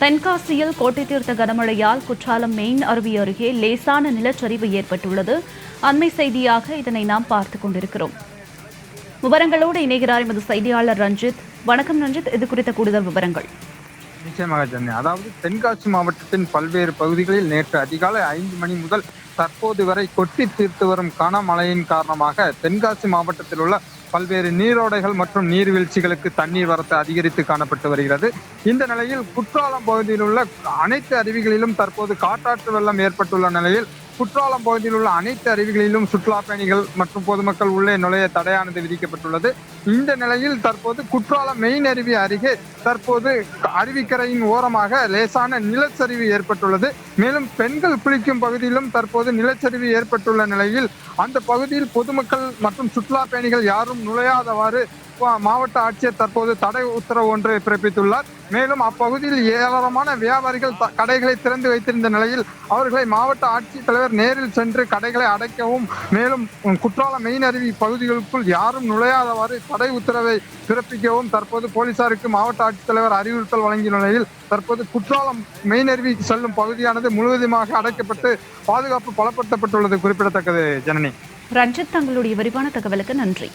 தென்காசியில் கோட்டை தீர்த்த கனமழையால் குற்றாலம் மெயின் அருவி அருகே லேசான நிலச்சரிவு ஏற்பட்டுள்ளது. அண்மை செய்தியாக இதனை நாம் பார்த்துக் கொண்டிருக்கிறோம். விவரங்களோடு இணைகிறார் எமது செய்தியாளர் ரஞ்சித். வணக்கம் ரஞ்சித். இது குறித்த கூடுதல் விவரங்கள். நிச்சயமாக ஜெனி அதாவது தென்காசி மாவட்டத்தின் பல்வேறு பகுதிகளில் நேற்று அதிகாலை ஐந்து மணி முதல் தற்போது வரை கொட்டி தீர்த்து வரும் கனமழையின் காரணமாக தென்காசி மாவட்டத்தில் உள்ள பல்வேறு நீரோடைகள் மற்றும் நீர்வீழ்ச்சிகளுக்கு தண்ணீர் வரத்து அதிகரித்து காணப்பட்டு வருகிறது. இந்த நிலையில் குற்றாலம் பகுதியில் உள்ள அனைத்து அருவிகளிலும் தற்போது காட்டாற்று வெள்ளம் ஏற்பட்டுள்ள நிலையில் குற்றாலம் பகுதியில் உள்ள அனைத்து அருவிகளிலும் சுற்றுலா பயணிகள் மற்றும் பொதுமக்கள் உள்ளே நுழைய தடையானது விதிக்கப்பட்டுள்ளது. இந்த நிலையில் தற்போது குற்றாலம் மெயின் அருவி அருகே தற்போது அருவிக்கரையின் ஓரமாக லேசான நிலச்சரிவு ஏற்பட்டுள்ளது. மேலும் பெண்கள் குளிக்கும் பகுதியிலும் தற்போது நிலச்சரிவு ஏற்பட்டுள்ள நிலையில் அந்த பகுதியில் பொதுமக்கள் மற்றும் சுற்றுலா பயணிகள் யாரும் நுழையாதவாறு மாவட்ட ஆட்சியர் தற்போது தடை உத்தரவு ஒன்று பிறப்பித்துள்ளார். மேலும் அப்பகுதியில் ஏராளமான வியாபாரிகள் த- கடைகளை திறந்து வைத்திருந்த நிலையில் அவர்களை மாவட்ட ஆட்சித்தலைவர் நேரில் சென்று கடைகளை அடைக்கவும் மேலும் குற்றால குற்றாலம் மெயின் அருவி பகுதிகளுக்குள் யாரும் நுழையாதவாறு தடை உத்தரவை பிறப்பிக்கவும் தற்போது போலீசாருக்கு மாவட்ட ஆட்சித்தலைவர் அறிவுறுத்தல் வழங்கிய நிலையில் தற்போது குற்றாலம் மெயின் அருவி செல்லும் பகுதியானது முழுவதுமாக அடைக்கப்பட்டு பாதுகாப்பு பலப்படுத்தப்பட்டுள்ளது குறிப்பிடத்தக்கது. ஜனனி. ரஞ்சித் தங்களுடைய விரிவான தகவலுக்கு நன்றி.